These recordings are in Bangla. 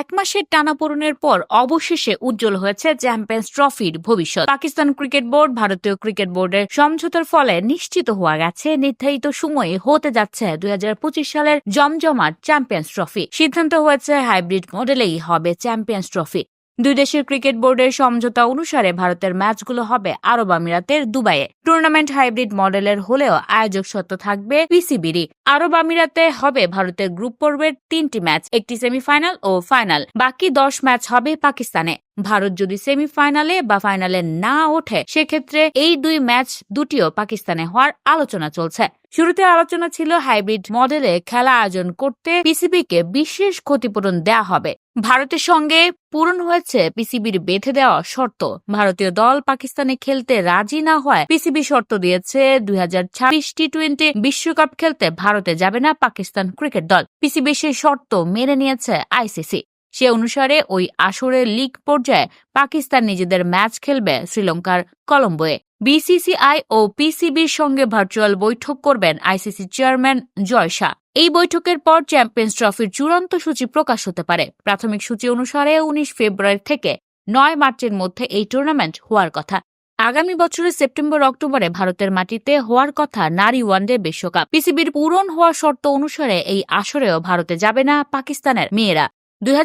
এক মাসের টানাপোড়েনের পর অবশেষে উজ্জ্বল হয়েছে চ্যাম্পিয়ন্স ট্রফির ভবিষ্যৎ। পাকিস্তান ক্রিকেট বোর্ড, ভারতীয় ক্রিকেট বোর্ডের সমঝোতার ফলে নিশ্চিত হওয়া গেছে নির্ধারিত সময়ে হতে যাচ্ছে দুই হাজার পঁচিশ সালের জমজমাট চ্যাম্পিয়ন্স ট্রফি। সিদ্ধান্ত হয়েছে হাইব্রিড মডেলেই হবে চ্যাম্পিয়ন্স ট্রফি। দুই দেশের ক্রিকেট বোর্ডের সমঝোতা অনুসারে ভারতের ম্যাচগুলো হবে আরব আমিরাতের দুবাইয়ে। টুর্নামেন্ট হাইব্রিড মডেলের হলেও আয়োজক সত্য থাকবে পিসিবিরই। আরব আমিরাতে হবে ভারতের গ্রুপ পর্বের তিনটি ম্যাচ, একটি সেমিফাইনাল ও ফাইনাল। বাকি দশ ম্যাচ হবে পাকিস্তানে। ভারত যদি সেমিফাইনালে বা ফাইনালে না ওঠে, সেক্ষেত্রে এই দুই ম্যাচ দুটিও পাকিস্তানে হওয়ার আলোচনা চলছে। শুরুতে আলোচনা ছিল হাইব্রিড মডেলে খেলা আয়োজন করতে পিসিবিকে বিশেষ ক্ষতিপূরণ দেওয়া হবে। ভারতের সঙ্গে পূরণ হয়েছে পিসিবির বেঁধে দেওয়া শর্ত। ভারতীয় দল পাকিস্তানে খেলতে রাজি না হয় পিসিবি শর্ত দিয়েছে দুই হাজার ছাব্বিশ টি টোয়েন্টি বিশ্বকাপ খেলতে ভারতে যাবে না পাকিস্তান ক্রিকেট দল। পিসিবি সেই শর্ত মেনে নিয়েছে আইসিসি। সে অনুসারে ওই আসরের লিগ পর্যায়ে পাকিস্তান নিজেদের ম্যাচ খেলবে শ্রীলঙ্কার কলম্বোয়ে। বিসিসিআই ও পিসিবির সঙ্গে ভার্চুয়াল বৈঠক করবেন আইসিসি চেয়ারম্যান জয় শাহ। এই বৈঠকের পর চ্যাম্পিয়ন্স ট্রফির চূড়ান্ত সূচি প্রকাশ হতে পারে। প্রাথমিক সূচি অনুসারে উনিশ ফেব্রুয়ারি থেকে নয় মার্চের মধ্যে এই টুর্নামেন্ট হওয়ার কথা। আগামী বছরের সেপ্টেম্বর অক্টোবরে ভারতের মাটিতে হওয়ার কথা নারী ওয়ানডে বিশ্বকাপ। পিসিবির পূরণ হওয়া শর্ত অনুসারে এই আসরেও ভারতে যাবে না পাকিস্তানের মেয়েরা। দুই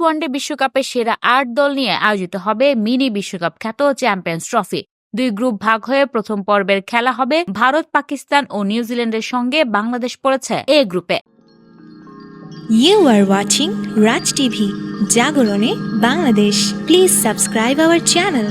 ওয়ানডে বিশ্বকাপের সেরা আট দল নিয়ে আয়োজিত হবে মিনি বিশ্বকাপ খ্যাত চ্যাম্পিয়ন্স ট্রফি। দুই গ্রুপ ভাগ হয়ে প্রথম পর্বের খেলা হবে ভারত, পাকিস্তান ও নিউজিল্যান্ডের সঙ্গে বাংলাদেশ পড়েছে এ গ্রুপে। You are watching Raj TV জাগরণে Bangladesh please subscribe our channel.